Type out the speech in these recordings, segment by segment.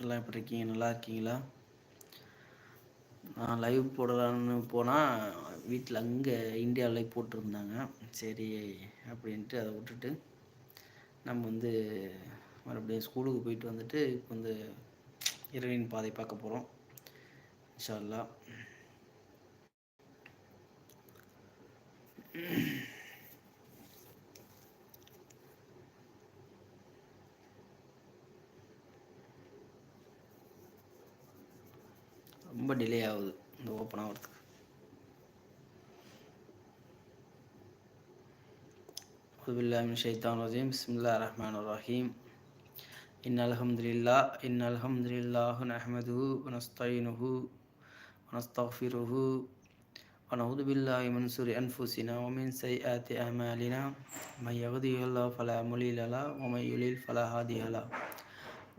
எல்லாம் எப்படி இருக்கீங்க? நல்லா இருக்கீங்களா? நான் லைவ் போடலான்னு போனால் வீட்டில் அங்கே இந்தியா லைவ் போட்டிருந்தாங்க. சரி அப்படின்ட்டு அதை விட்டுட்டு நம்ம வந்து மறுபடியும் ஸ்கூலுக்கு போயிட்டு வந்துட்டு இப்போ வந்து இரவின் பாதை பார்க்க போகிறோம் இன்ஷா ரொம்ப டிலே ஆகுது இந்த ஓப்பன் ஆகிறதுக்கு أعوذ بالله من الشيطان الرجيم بسم الله الرحمن الرحيم إن الحمد لله إن الحمد لله نحمده ونستعينه ونستغفره ونعوذ بالله من شرور أنفسنا ومن سيئات أعمالنا من يهده الله فلا مضل له ومن يضلل فلا هادي له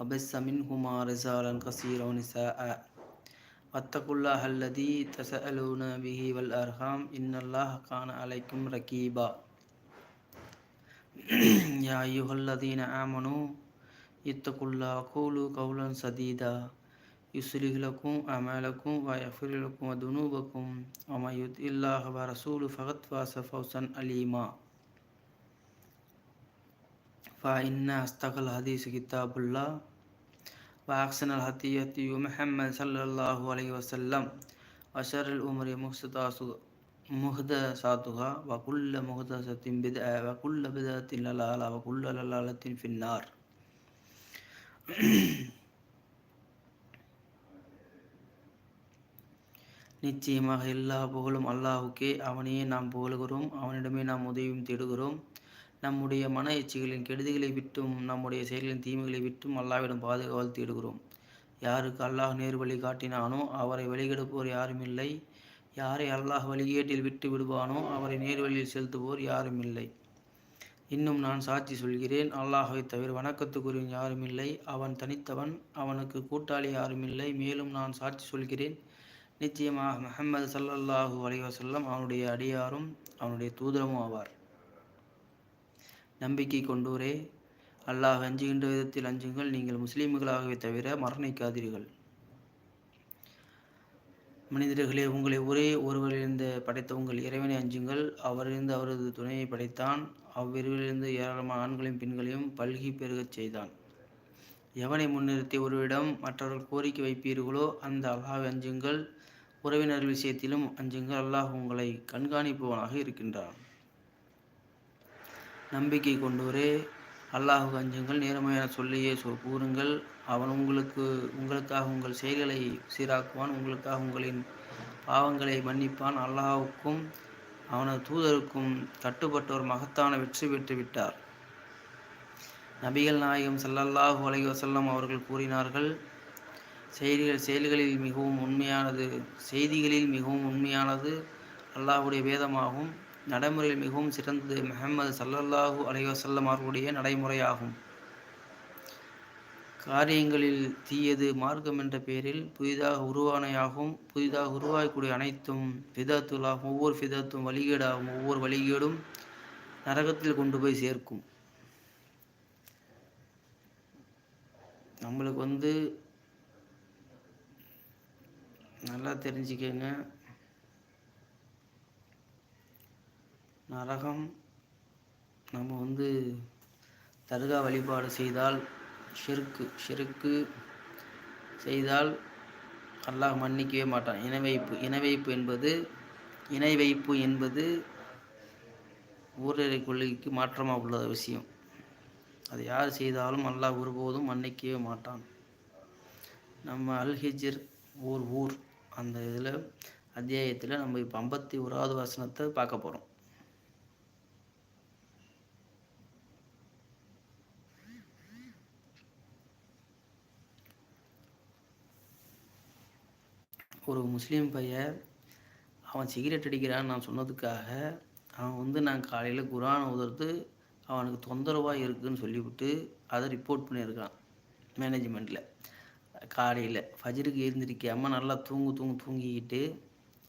وبث منهما رجالا كثيرا ونساء. واتقوا الله الذي تسألون به والأرحام. إن الله كان عليكم رقيبا يا أيها الذين آمنوا اتقوا الله وقولوا قولا سديدا. يصلح لكم أعمالكم ويغفر لكم ذنوبكم. ومن يطع الله ورسوله فقد فاز فوزا فإن أصدق الحديث كتاب الله وأحسن الهدي هدي محمد صلى الله عليه وسلم وشر الأمور محدثاتها وكل محدثة بدعة وكل بدعة ضلالة وكل ضلالة في النار நிச்சயமாக எல்லா புகழும் அல்லாஹுக்கே அவனையே நாம் புகழுகிறோம் அவனிடமே நாம் உதவியும் தேடுகிறோம் நம்முடைய மன எச்சிகளின் கெடுதிகளை விட்டும் நம்முடைய செயல்களின் தீமைகளை விட்டும் அல்லாவிடம் பாதுகாவல் தேடுகிறோம். யாருக்கு அல்லாஹ் நேர் வழி காட்டினானோ அவரை வழிகெடுப்போர் யாரும் இல்லை யாரை அல்லாஹ் வழிகேட்டில் விட்டு விடுவானோ அவரை நேர்வழியில் செலுத்துவோர் யாரும் இல்லை இன்னும் நான் சாட்சி சொல்கிறேன் அல்லாஹை தவிர வணக்கத்துக்குரியவன் யாரும் இல்லை அவன் தனித்தவன் அவனுக்கு கூட்டாளி யாரும் இல்லை மேலும் நான் சாட்சி சொல்கிறேன் நிச்சயமாக முகமது சல்லல்லாஹூ அலைவசல்லம் அவனுடைய அடியாரும் அவனுடைய தூதரமும் ஆவார். நம்பிக்கை கொண்டோரே. அல்லாஹ் அஞ்சுகின்ற விதத்தில் அஞ்சுங்கள். நீங்கள் முஸ்லீம்களாகவே தவிர மரணிக்காதீர்கள். மனிதர்களே உங்களை ஒரே ஒருவரிலிருந்து படைத்த உங்கள் இறைவனை அஞ்சுங்கள். அவரிலிருந்து அவரது துணையை படைத்தான். அவ்விருவிலிருந்து ஏராளமான ஆண்களையும் பெண்களையும் பல்கி பெருகச் செய்தான். எவனை முன்னிறுத்தி ஒருவிடம் மற்றவர்கள் கோரிக்கை வைப்பீர்களோ அந்த அல்லாஹ் அஞ்சுங்கள். உறவினர்கள் விஷயத்திலும் அஞ்சுங்கள். அல்லாஹ் உங்களை கண்காணிப்பவனாக இருக்கின்றான். நம்பிக்கை கொண்டோரே அல்லாஹு அஞ்சுங்கள் நேர்மையான சொல்லியே சொல் கூறுங்கள். அவன் உங்களுக்கு உங்களுக்காக உங்கள் செயல்களை சீராக்குவான். உங்களுக்காக உங்களின் பாவங்களை மன்னிப்பான். அல்லாஹுக்கும் அவனது தூதருக்கும் கட்டுப்பட்ட ஒரு மகத்தான வெற்றி பெற்று விட்டார். நபிகள் நாயகம் சல்லல்லாஹு அலைஹி வசல்லம் அவர்கள் கூறினார்கள் செய்திகள் செயல்களில் மிகவும் உண்மையானது செய்திகளில் மிகவும் உண்மையானது அல்லாஹுடைய வேதமாகும். நடைமுறையில் மிகவும் சிறந்தது முஹம்மது சல்லல்லாஹூ அலைவசல்லம் அவர்களுடைய நடைமுறையாகும். காரியங்களில் தீயது மார்க்கம் என்ற பெயரில் புதிதாக உருவானையாகும். புதிதாக உருவாகக்கூடிய அனைத்தும் ஃபிதத்துலாகும் ஒவ்வொரு ஃபிதத்தும் வழிகேடாகும். ஒவ்வொரு வழிகேடும் நரகத்தில் கொண்டு போய் சேர்க்கும். நம்மளுக்கு வந்து நல்லா தெரிஞ்சுக்கங்க. நரகம் நம்ம வந்து தர்கா வழிபாடு செய்தால் ஷிருக்கு ஷிருக்கு செய்தால் அல்லாஹ் மன்னிக்கவே மாட்டான். இணைவைப்பு இணைவைப்பு என்பது இணை வைப்பு என்பது ஊரரை கொள்கைக்கு மாற்றமாக உள்ள விஷயம் அது யார் செய்தாலும் அல்லாஹ் ஒருபோதும் மன்னிக்கவே மாட்டான். நம்ம அல்ஹிஜிர் ஊர் ஊர் அந்த இதில் அத்தியாயத்தில் நம்ம இப்போ ஐம்பத்தி ஓராவது வசனத்தை பார்க்க போகிறோம் ஒரு முஸ்லீம் பையன் அவன் சிகரெட் அடிக்கிறான்னு நான் சொன்னதுக்காக அவன் வந்து நான் காலையில் குரான் உதர்த்து அவனுக்கு தொந்தரவாக இருக்குதுன்னு சொல்லிவிட்டு அதை ரிப்போர்ட் பண்ணியிருக்கான் மேனேஜ்மெண்ட்டில் காலையில் ஃபஜருக்கு எழுந்திரிக்காமல் நல்லா தூங்கு தூங்கு தூங்கிக்கிட்டு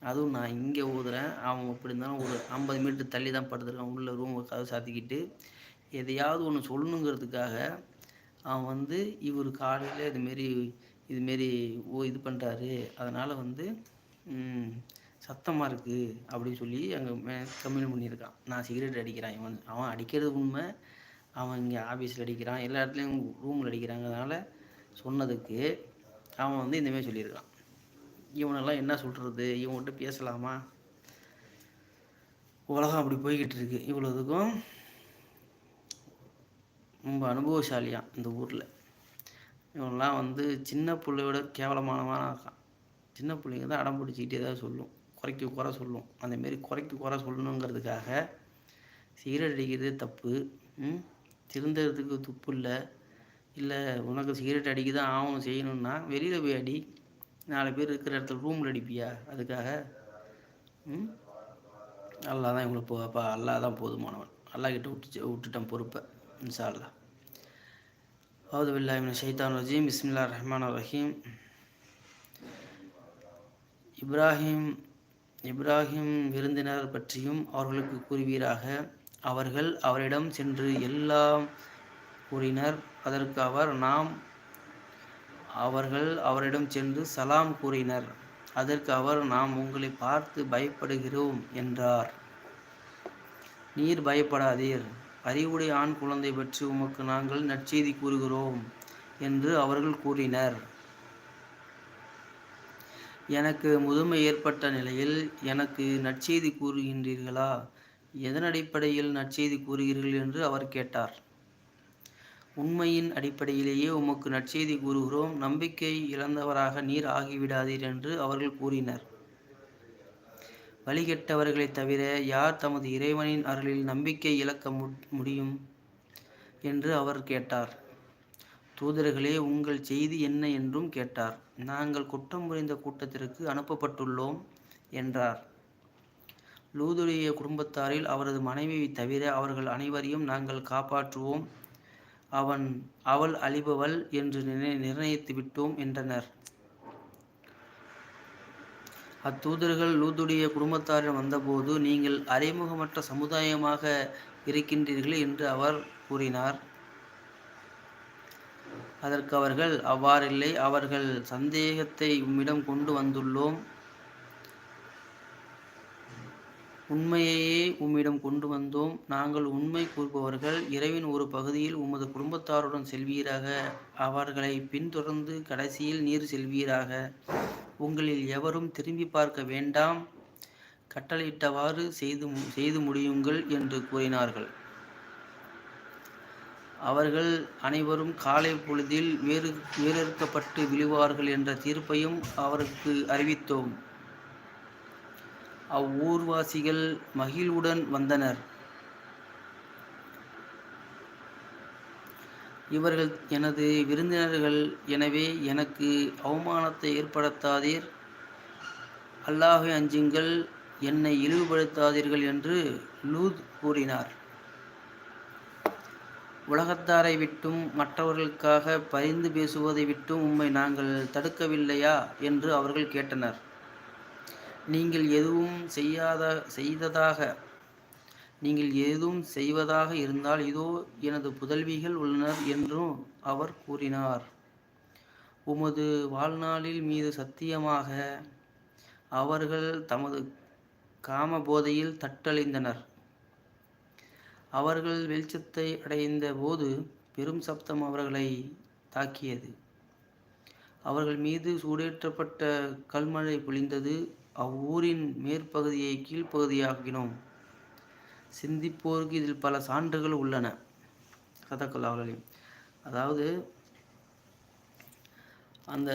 அதுவும் நான் இங்கே ஊதுறேன் அவன் எப்படி இருந்தாலும் ஒரு ஐம்பது மீட்டர் தள்ளி தான் படுத்துருக்கான் உள்ள ரூம் கதை சாத்திக்கிட்டு. எதையாவது ஒன்று சொல்லணுங்கிறதுக்காக அவன் வந்து இவர் காலையில் இதுமாரி இதுமாரி ஓ இது பண்ணுறாரு அதனால் வந்து சத்தமாக இருக்குது அப்படின்னு சொல்லி அங்கே மே கம்ப்ளைண்ட் பண்ணியிருக்கான். நான் சிகரெட் அடிக்கிறான். இவன் அவன் அடிக்கிறது உண்மை. அவன் இங்கே ஆஃபீஸில் அடிக்கிறான். எல்லா இடத்துலையும் ரூமில் அடிக்கிறாங்க அதனால் சொன்னதுக்கு அவன் வந்து இந்தமாரி சொல்லியிருக்கான். இவனெல்லாம் என்ன சொல்கிறது இவன்கிட்ட பேசலாமா? உலகம் அப்படி போய்கிட்டு இருக்கு. இவ்வளோதுக்கும் ரொம்ப அனுபவசாலியாக இந்த ஊரில். இவன்லாம் வந்து சின்ன பிள்ளையோட கேவலமானவனாக இருக்கான். சின்ன பிள்ளைங்க தான் அடம் பிடிச்சிக்கிட்டே தான் சொல்லும். குறைக்க குறை சொல்லும். அந்தமாரி குறைக்க குறை சொல்லணுங்கிறதுக்காக சிகரெட் அடிக்கிறது தப்பு. திருந்துறதுக்கு துப்பு இல்லை. இல்லை உனக்கு சிகரெட் அடிக்க தான் ஆகணும் செய்யணுன்னா வெளியில் போய் அடி. நாலு பேர் இருக்கிற இடத்துல ரூமில் அடிப்பியா? அதுக்காக ம்? அல்லா தான் இவங்களுக்கு போப்பா அல்லா தான் போதுமானவன். அல்லா கிட்ட விட்டு விட்டுட்டான் பொறுப்பை. இன்ஷா அல்லா அவது பில்லாமின் ஷைத்தான் ரஜீம் பிஸ்மில்லா ரஹ்மான் ரஹீம் இப்ராஹிம் இப்ராஹிம் விருந்தினர் பற்றியும் அவர்களுக்கு கூறுவீராக அவர்கள் அவரிடம் சென்று எல்லாம் கூறினர். அதற்கு அவர் நாம் அவர்கள் அவரிடம் சென்று சலாம் கூறினர். அதற்கு அவர் நாம் உங்களை பார்த்து பயப்படுகிறோம் என்றார். நீர் பயப்படாதீர். அறிவுடைய ஆண் குழந்தை பற்றி உமக்கு நாங்கள் நற்செய்தி கூறுகிறோம் என்று அவர்கள் கூறினர். எனக்கு முதுமை ஏற்பட்ட நிலையில் எனக்கு நற்செய்தி கூறுகின்றீர்களா? எதன் அடிப்படையில் நற்செய்தி கூறுகிறீர்கள் என்று அவர் கேட்டார். உண்மையின் அடிப்படையிலேயே உமக்கு நற்செய்தி கூறுகிறோம். நம்பிக்கை இழந்தவராக நீர் ஆகிவிடாதீர் என்று அவர்கள் கூறினர். வழிகெட்டவர்களைத் தவிர யார் தமது இறைவனின் அருளில் நம்பிக்கை இழக்க முடியும்? என்று அவர் கேட்டார். தூதர்களே உங்கள் செய்தி என்ன என்றும் கேட்டார். நாங்கள் குற்றம் புரிந்த கூட்டத்திற்கு அனுப்பப்பட்டுள்ளோம் என்றார். லூதுடைய குடும்பத்தாரில் அவரது மனைவியை தவிர அவர்கள் அனைவரையும் நாங்கள் காப்பாற்றுவோம். அவன் அவள் அழிபவள் என்று நிர்ணயித்து விட்டோம் என்றனர். அத்தூதர்கள் லூதுடைய குடும்பத்தாரிடம் வந்தபோது நீங்கள் அறிமுகமற்ற சமுதாயமாக இருக்கின்றீர்கள் என்று அவர் கூறினார். அதற்கு அவர்கள் அவ்வாறில்லை அவர்கள் சந்தேகத்தை உம்மிடம் கொண்டு வந்துள்ளோம். உண்மையையே உம்மிடம் கொண்டு வந்தோம். நாங்கள் உண்மை கூறுபவர்கள். இரவின் ஒரு பகுதியில் உமது குடும்பத்தாருடன் செல்வீராக. அவர்களை பின்தொடர்ந்து கடைசியில் நீர் செல்வீராக. உங்களில் எவரும் திரும்பி பார்க்க வேண்டாம். கட்டளையிட்டவாறு செய்து செய்து முடியுங்கள் என்று கூறினார்கள். அவர்கள் அனைவரும் காலை பொழுதில் வேறு வேறறுக்கப்பட்டு விழுவார்கள் என்ற தீர்ப்பையும் அவருக்கு அறிவித்தோம். அவ்வூர்வாசிகள் மகிழ்வுடன் வந்தனர். இவர்கள் எனது விருந்தினர்கள் எனவே எனக்கு அவமானத்தை ஏற்படுத்தாதீர். அல்லாஹை அஞ்சுங்கள் என்னை இழிவுபடுத்தாதீர்கள் என்று லூத் கூறினார். உலகத்தாரை விட்டும் மற்றவர்களுக்காக பரிந்து பேசுவதை விட்டும் உம்மை நாங்கள் தடுக்கவில்லையா என்று அவர்கள் கேட்டனர். நீங்கள் எதுவும் செய்யாத செய்ததாக நீங்கள் ஏதும் செய்வதாக இருந்தால் இதோ எனது புதல்விகள் உள்ளனர் என்றும் அவர் கூறினார். உமது வாழ்நாளில் மீது சத்தியமாக அவர்கள் தமது காம போதையில் தட்டழிந்தனர். அவர்கள் வெளிச்சத்தை அடைந்த போது பெரும் சப்தம் அவர்களை தாக்கியது. அவர்கள் மீது சூடேற்றப்பட்ட கல்மழை பொழிந்தது அவ்வூரின் மேற்பகுதியை கீழ்ப்பகுதியாக்கினோம். சிந்திப்போருக்கு இதில் பல சான்றுகள் உள்ளன. கதக்கல்லாவலையும் அதாவது அந்த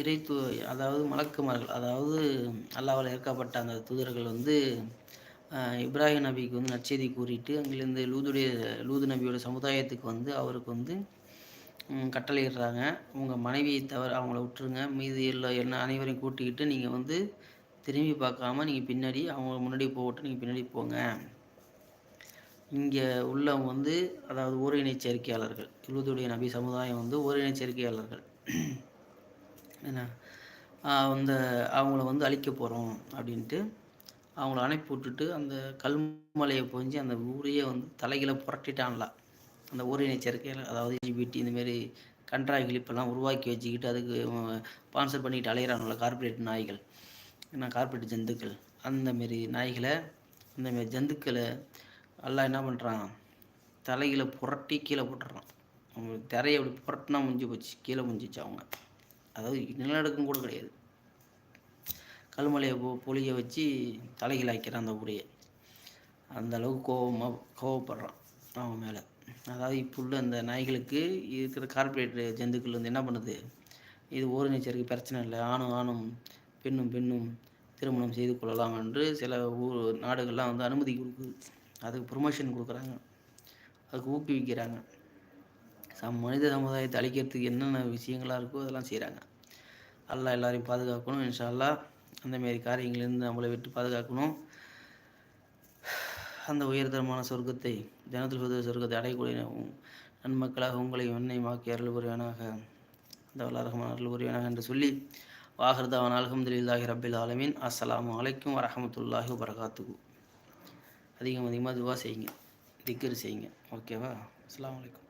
இறை தூ அதாவது மலக்குமார்கள் அதாவது அல்லாவால் ஏற்கப்பட்ட அந்த தூதர்கள் வந்து இப்ராஹிம் நபிக்கு வந்து நற்செய்தி கூறிட்டு அங்கிருந்து லூதுடைய லூது நபியோட சமுதாயத்துக்கு வந்து அவருக்கு வந்து கட்டளையிடுறாங்க. உங்கள் மனைவியை தவிர அவங்கள விட்டுருங்க. மீதி இல்லை என்ன அனைவரையும் கூட்டிக்கிட்டு நீங்கள் வந்து திரும்பி பார்க்காம நீங்கள் பின்னாடி அவங்க முன்னாடி போட்டு நீங்கள் பின்னாடி போங்க. இங்கே உள்ளவங்க வந்து அதாவது ஓரினை சேர்க்கையாளர்கள். இழுதுடைய நபி சமுதாயம் வந்து ஓரினை சேர்க்கையாளர்கள். என்ன அந்த அவங்கள வந்து அழிக்க போகிறோம் அப்படின்ட்டு அவங்கள அனுப்பி விட்டுட்டு அந்த கல்மலையை பொஞ்சி அந்த ஊரையே வந்து தலைகளை புரட்டிட்டான்ல. அந்த ஓரினை சேர்க்கையில் அதாவது ஜிபிடி இந்தமாரி கண்ட்ராய் இப்போல்லாம் உருவாக்கி வச்சுக்கிட்டு அதுக்கு ஸ்பான்சர் பண்ணிக்கிட்டு அலையிறாங்கள கார்பரேட் நாய்கள். ஏன்னா கார்பரேட் ஜந்துக்கள். அந்தமாரி நாய்களை அந்தமாரி ஜந்துக்களை எல்லாம் என்ன பண்ணுறான் தலையில் புரட்டி கீழே போட்டுறான் அவங்க திரையை அப்படி புரட்டினா முடிஞ்சு போச்சு. கீழே முடிஞ்சிச்சு அவங்க. அதாவது நிலநடுக்கம் கூட கிடையாது. கல்மலையை போ பொழிய வச்சு தலைகள் ஆக்கிறான் அந்த ஊரையை அந்த அளவுக்கு கோபமாக கோவப்படுறான் அவன் மேலே. அதாவது இப்போ உள்ள அந்த நாய்களுக்கு இருக்கிற கார்பரேட் ஜந்துக்கள் வந்து என்ன பண்ணுது? இது ஓரினச்சருக்கு பிரச்சனை இல்லை. ஆணும் ஆணும் பெண்ணும் பெண்ணும் திருமணம் செய்து கொள்ளலாம் என்று சில ஊர் நாடுகள்லாம் வந்து அனுமதி கொடுக்குது. அதுக்கு ப்ரொமோஷன் கொடுக்குறாங்க. அதுக்கு ஊக்குவிக்கிறாங்க. சம் மனித சமுதாயத்தை அழிக்கிறதுக்கு என்னென்ன விஷயங்களாக இருக்கோ அதெல்லாம் செய்கிறாங்க அல்லா எல்லாரையும் பாதுகாக்கணும். இன்ஷால்லா அந்தமாரி காரியங்கள்லேருந்து நம்மளை விட்டு பாதுகாக்கணும். அந்த உயர்தரமான சொர்க்கத்தை ஜனத்தில் சுத சொர்க்கத்தை அடையக்கூடிய நன்மக்களாக உங்களை வெண்ணைமாக்கி அருள் புரிவனாக அந்த வல்லாரகமான அருள் புரிவனாக என்று சொல்லி வாகர்தாவன் அலமதுல்லாஹி ரபில் ஆலமீன். அஸ்லாம் வலைக்கம் வரமத்துல்லாஹி வரகாத்துக்கு அதிகம் அதிகமாக துவா செய்யுங்க. திக்கர் செய்யுங்க. ஓகேவா? அஸ்லாம் வலைக்கம்